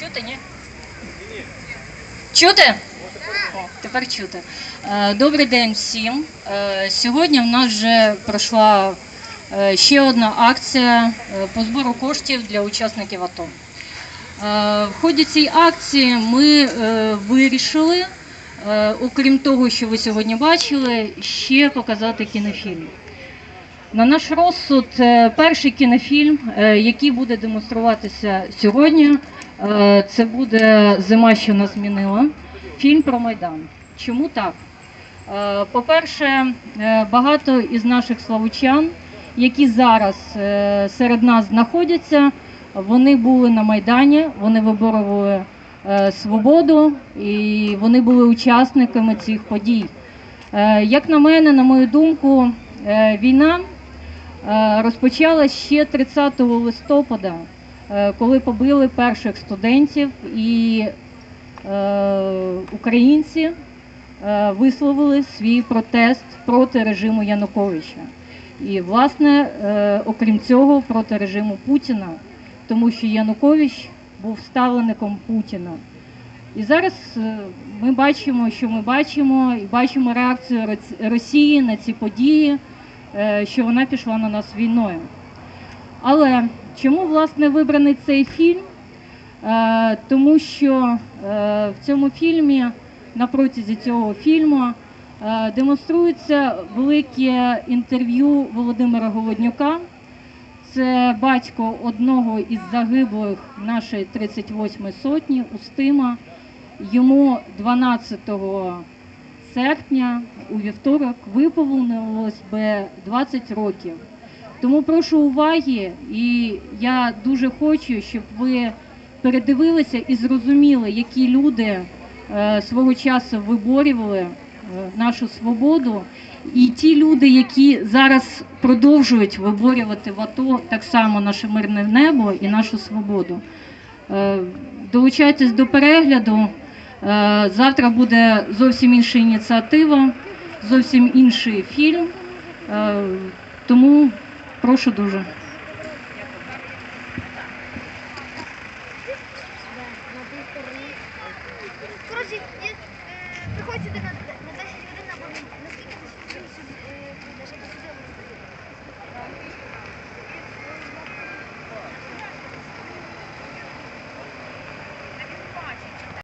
Чути, ні? Чути? Тепер чути. Е, Добрий день всім. Е, Сьогодні в нас вже пройшла е, ще одна акція по збору коштів для учасників АТО. В ході цієї акції ми вирішили, окрім того, що ви сьогодні бачили, ще показати кінофільм. На наш розсуд, перший кінофільм, який буде демонструватися сьогодні, це буде Зима, що нас змінила. Фільм про Майдан. Чому так? Е, По-перше, е, багато із наших славучан, які зараз е, серед нас знаходяться, вони були на Майдані, вони виборювали е, свободу і вони були учасниками цих подій. Е, Як на мене, на мою думку, е, війна е, розпочалась ще 30 листопада, е, коли побили перших студентів і е, українці е, висловили свій протест проти режиму Януковича. І, власне, е, окрім цього, проти режиму Путіна, тому що Янукович був ставленником Путіна. І зараз е, ми бачимо, що ми бачимо, і бачимо реакцію Росії на ці події, е, що вона пішла на нас війною. Але чому власне вибраний цей фільм? Е, Тому що е, в цьому фільмі, на протязі цього фільму, е, демонструється велике інтерв'ю Володимира Голоднюка. Це батько одного із загиблих нашої 38-ї сотні Устима. Йому 12 серпня у вівторок виповнилось би 20 років. Тому прошу уваги, і я дуже хочу, щоб ви передивилися і зрозуміли, які люди е, свого часу виборювали е, нашу свободу, і ті люди, які зараз продовжують виборювати в АТО так само наше мирне небо і нашу свободу. Е, Долучайтесь до перегляду. Завтра буде зовсім інша ініціатива, зовсім інший фільм. Тому Прошу дуже. Коротше, е, приходьте до нас.